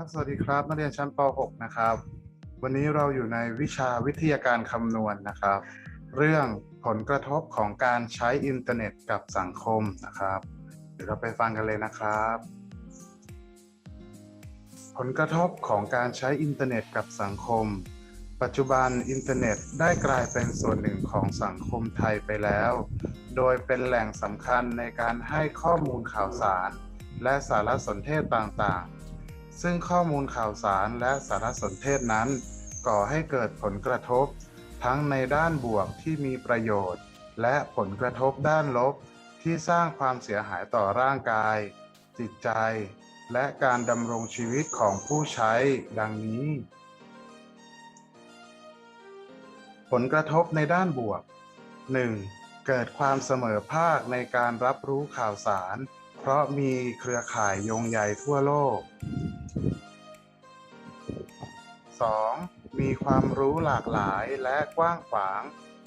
ครับ สวัสดีครับ นักเรียนชั้นป .6 นะครับ วันนี้เราอยู่ในวิชาวิทยาการคำนวณนะครับ เรื่องผลกระทบของการใช้อินเทอร์เน็ตกับสังคมนะครับ เดี๋ยวเราไปฟังกันเลยนะครับ ผลกระทบของการใช้อินเทอร์เน็ตกับสังคม ปัจจุบันอินเทอร์เน็ตได้กลายเป็นส่วนหนึ่งของสังคมไทยไปแล้ว โดยเป็นแหล่งสำคัญในการให้ข้อมูลข่าวสาร และสารสนเทศต่างๆ ซึ่งข้อมูลข่าวสารและสารสนเทศนั้น ก่อให้เกิดผลกระทบ ทั้งในด้านบวกที่มีประโยชน์ และผลกระทบด้านลบ ที่สร้างความเสียหายต่อร่างกาย จิตใจ และการดำรงชีวิตของผู้ใช้ดังนี้ ผลกระทบในด้านบวก 1. เกิดความเสมอภาคในการรับรู้ข่าวสาร เพราะมีเครือข่ายโยงใยทั่วโลก 2. มีความรู้หลากหลายและกว้างขวาง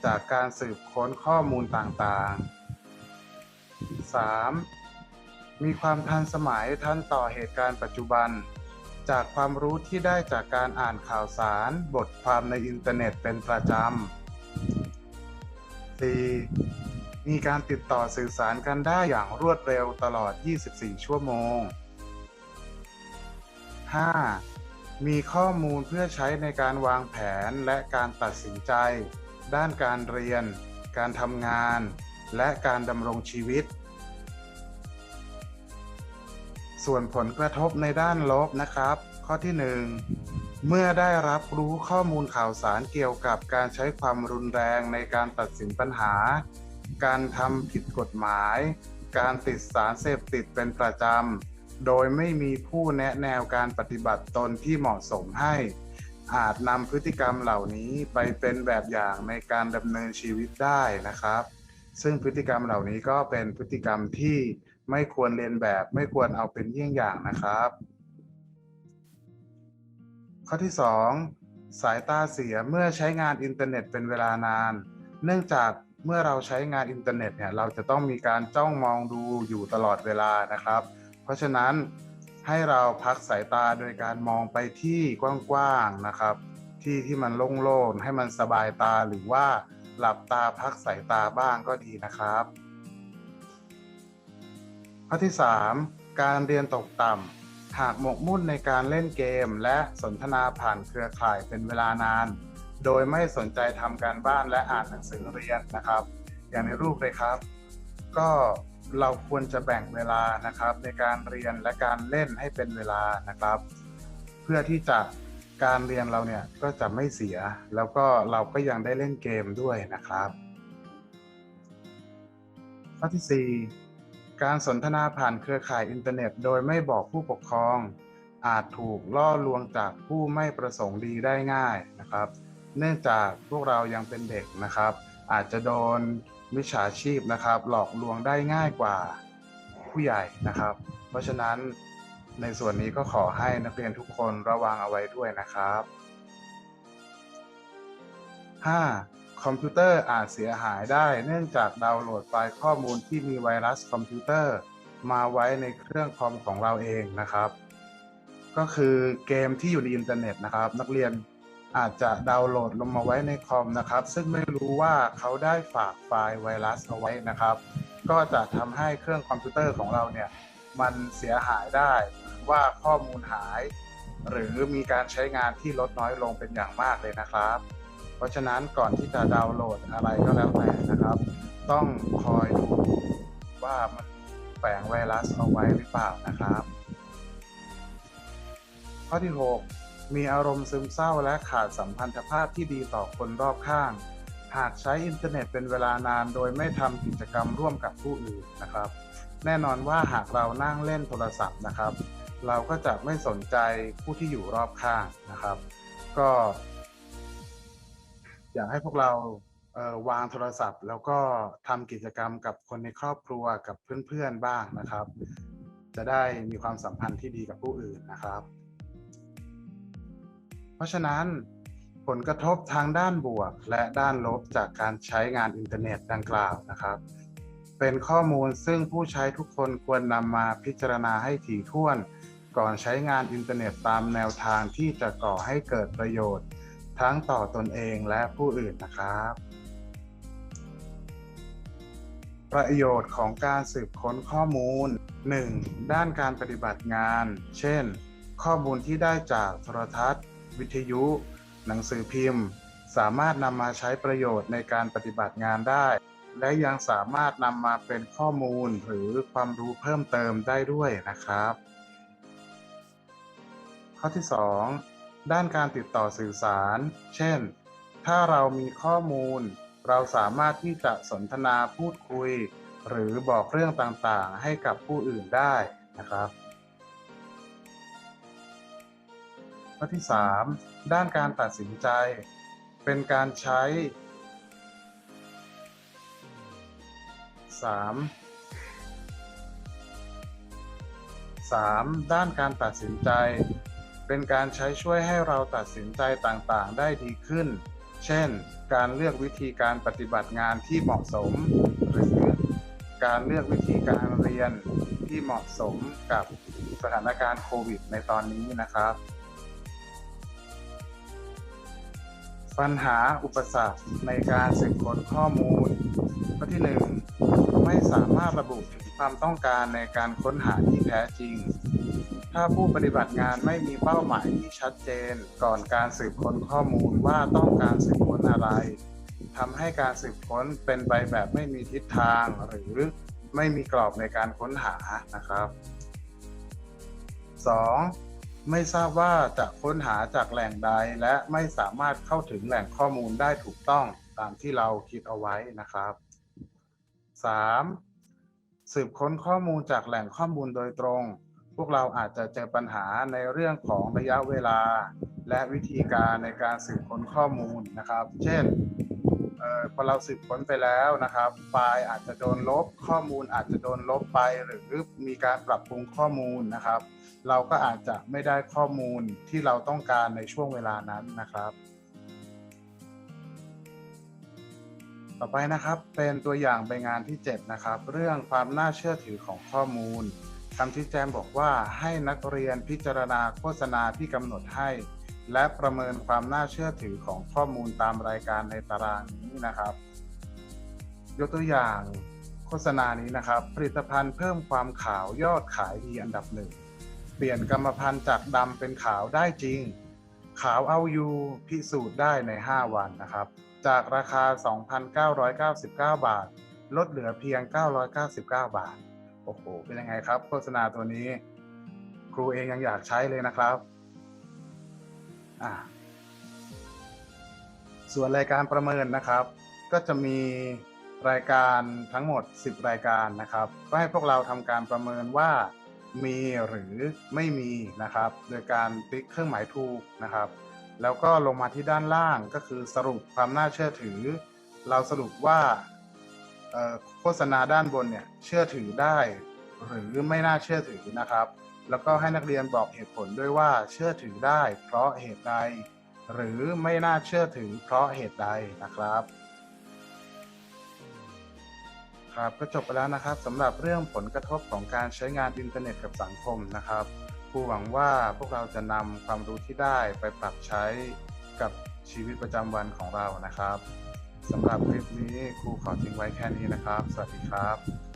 จากการสืบค้นข้อมูลต่างๆ 3. มีความทันสมัยทันต่อเหตุการณ์ปัจจุบัน จากความรู้ที่ได้จากการอ่านข่าวสาร บทความในอินเทอร์เน็ตเป็นประจำ 4. มีการติดต่อสื่อสารกันได้อย่างรวดเร็วตลอด 24 ชั่วโมง 5. มีข้อมูลเพื่อใช้ในการวางแผนและการตัดสินใจ ด้านการเรียน การทำงาน และการดำรงชีวิต ส่วนผลกระทบในด้านลบนะครับ ข้อที่ 1 เมื่อได้รับรู้ข้อมูลข่าวสารเกี่ยวกับการใช้ความรุนแรงในการตัดสินปัญหา การทำผิดกฎหมาย การติดสารเสพติดเป็นประจำ โดยไม่มีผู้แนะแนวการปฏิบัติตนที่เหมาะสมให้ อาจนำพฤติกรรมเหล่านี้ไปเป็นแบบอย่างในการดำเนินชีวิตได้นะครับ ซึ่งพฤติกรรมเหล่านี้ก็เป็นพฤติกรรมที่ไม่ควรเรียนแบบไม่ควรเอาเป็นเยี่ยงอย่างนะครับ ข้อที่ 2 สายตาเสียเมื่อใช้งานอินเทอร์เน็ตเป็นเวลานาน เนื่องจากเมื่อเราใช้งานอินเทอร์เน็ตเนี่ยเราจะต้องมีการจ้องมองดูอยู่ตลอดเวลานะครับ ราะฉะนั้นให้เราพักสายตาโดยการมองไปที่กว้างๆนะครับ ที่ที่มันโล่งๆให้มันสบายตาหรือว่าหลับตาพักสายตาบ้างก็ดีนะครับข้อที่ 3 การเรียนตกต่ำหากหมกมุ่นในการเล่นเกม และสนทนาผ่านเครือข่ายเป็นเวลานาน โดยไม่สนใจทำการบ้านและอ่านหนังสือเรียนนะครับ อย่างในรูปเลยครับ ก็ เราควรจะแบ่งเวลานะครับในการเรียนและการเล่นให้เป็นเวลานะครับ เพื่อที่จะการเรียนเราเนี่ยก็จะไม่เสีย แล้วก็เราก็ยังได้เล่นเกมด้วยนะครับข้อที่ 4 การสนทนาผ่านเครือข่ายอินเทอร์เน็ต โดยไม่บอกผู้ปกครอง อาจถูกล่อลวงจากผู้ไม่ประสงค์ดีได้ง่ายนะครับ เนื่องจากพวกเรายังเป็นเด็กนะครับ อาจจะโดนมิจฉาชีพนะครับ หลอกลวงได้ง่ายกว่าผู้ใหญ่นะครับ เพราะฉะนั้นในส่วนนี้ก็ขอให้นักเรียนทุกคนระวังเอาไว้ด้วยนะครับ 5. คอมพิวเตอร์อาจเสียหายได้ เนื่องจากดาวน์โหลดไฟล์ข้อมูลที่มีไวรัสคอมพิวเตอร์ มาไว้ในเครื่องคอมของเราเองนะครับ ก็คือเกมที่อยู่ในอินเทอร์เน็ตนะครับ นักเรียน อาจจะดาวน์โหลดลงมาไว้ในคอมนะครับ ซึ่งไม่รู้ว่าเขาได้ฝากไฟล์ไวรัสเอาไว้นะครับ ก็จะทำให้เครื่องคอมพิวเตอร์ของเราเนี่ยมันเสียหายได้ว่าข้อมูลหาย หรือมีการใช้งานที่ลดน้อยลงเป็นอย่างมากเลยนะครับ เพราะฉะนั้นก่อนที่จะดาวน์โหลดอะไรก็แล้วแต่นะครับ ต้องคอยดูว่ามันแฝงไวรัสเอาไว้หรือเปล่านะครับ ข้อที่ 6 มีอารมณ์ซึมเศร้าและขาดสัมพันธภาพที่ดีต่อคนรอบข้าง หากใช้อินเทอร์เน็ตเป็นเวลานานโดยไม่ทำกิจกรรมร่วมกับผู้อื่นนะครับ แน่นอนว่าหากเรานั่งเล่นโทรศัพท์นะครับ เราก็จะไม่สนใจผู้ที่อยู่รอบข้างนะครับ ก็อยากให้พวกเราเวางโทรศัพท์ แล้วก็ทำกิจกรรมกับคนในครอบครัวกับเพื่อนๆบ้างนะครับ จะได้มีความสัมพันธ์ที่ดีกับผู้อื่นนะครับ ราะฉะนั้นผลกระทบทางด้านบวก และด้านลบจากการใช้งานอินเทอร์เน็ตดังกล่าวนะครับ เป็นข้อมูลซึ่งผู้ใช้ทุกคนควรนำมาพิจารณาให้ถี่ถ้วน ก่อนใช้งานอินเทอร์เน็ตตามแนวทางที่จะก่อให้เกิดประโยชน์ ทั้งต่อตนเองและผู้อื่นนะครับ ประโยชน์ของการสืบค้นข้อมูล 1. ด้านการปฏิบัติงาน เช่น ข้อมูลที่ได้จากโทรทัศน์ วิทยุ หนังสือพิมพ์ สามารถนำมาใช้ประโยชน์ในการปฏิบัติงานได้ และยังสามารถนำมาเป็นข้อมูลหรือความรู้เพิ่มเติมได้ด้วยนะครับ ข้อที่ 2 ด้านการติดต่อสื่อสาร เช่น ถ้าเรามีข้อมูล เราสามารถที่จะสนทนาพูดคุย หรือบอกเรื่องต่างๆ ให้กับผู้อื่นได้นะครับ ข้อที่ 3 ด้านการตัดสินใจ เป็นการใช้ 3 3. ด้านการตัดสินใจ เป็นการใช้ช่วยให้เราตัดสินใจต่างๆ ได้ดีขึ้น เช่น การเลือกวิธีการปฏิบัติงานที่เหมาะสม หรือการเลือกวิธีการเรียนที่เหมาะสมกับสถานการณ์โควิดในตอนนี้นะครับ ปัญหาอุปสรรคในการสืบค้นข้อมูล ข้อที่ 1 ไม่สามารถระบุถึงความต้องการในการค้นหาที่แท้จริง ถ้าผู้ปฏิบัติงานไม่มีเป้าหมายที่ชัดเจนก่อนการสืบค้นข้อมูลว่าต้องการสืบค้นอะไรทำให้การสืบค้นเป็นไปแบบไม่มีทิศทางหรือไม่มีกรอบในการค้นหานะครับ 2. ไม่ทราบว่าจะค้นหาจากแหล่งใด และไม่สามารถเข้าถึงแหล่งข้อมูลได้ถูกต้องตามที่เราคิดเอาไว้นะครับ 3. สืบค้นข้อมูลจากแหล่งข้อมูลโดยตรง พวกเราอาจจะเจอปัญหาในเรื่องของระยะเวลา และวิธีการในการสืบค้นข้อมูลนะครับ เช่นเออพอเราสืบค้นไปแล้วนะครับ ไฟล์อาจจะโดนลบข้อมูลอาจจะโดนลบไปหรือมีการปรับปรุงข้อมูลนะครับ เราก็อาจจะไม่ได้ข้อมูลที่เราต้องการในช่วงเวลานั้นนะครับ ต่อไปนะครับเป็นตัวอย่างใบงานที่ 7 นะครับ เรื่องความน่าเชื่อถือของข้อมูลคำที่แจมบอกว่าให้นักเรียนพิจารณาโฆษณาที่กำหนดให้ และประเมินความน่าเชื่อถือของข้อมูลตามรายการในตารางนี้นะครับ ยกตัวอย่างโฆษณานี้นะครับ ผลิตภัณฑ์เพิ่มความขาวยอดขายดีอันดับหนึ่ง ปลี่ยนกรรมพันธุ์จากดำเป็นขาวได้จริง ขาวเอาอยู่พิสูจน์ได้ใน 5 วันนะครับ จากราคา 2,999 บาท ลดเหลือเพียง 999 บาท โอ้โห เป็นยังไงครับ โฆษณาตัวนี้ ครูเองยังอยากใช้เลยนะครับอ่าส่วนรายการประเมินนะครับ ก็จะมีรายการทั้งหมด 10 รายการนะครับ ก็ให้พวกเราทำการประเมินว่า มีหรือไม่มีนะครับ โดยการติ๊กเครื่องหมายถูกนะครับ แล้วก็ลงมาที่ด้านล่างก็คือสรุปความน่าเชื่อถือ เราสรุปว่าโฆษณาด้านบนเนี่ยเชื่อถือได้หรือไม่น่าเชื่อถือนะครับ แล้วก็ให้นักเรียนบอกเหตุผลด้วยว่าเชื่อถือได้เพราะเหตุใด หรือไม่น่าเชื่อถือเพราะเหตุใดนะครับ ครับก็จบไปแล้วนะครับสำหรับเรื่องผลกระทบของการใช้งานอินเทอร์เน็ตกับสังคมนะครับครูหวังว่าพวกเราจะนำความรู้ที่ได้ไปปรับใช้กับชีวิตประจำวันของเรานะครับสำหรับคลิปนี้ครูขอทิ้งไว้แค่นี้นะครับ สวัสดีครับ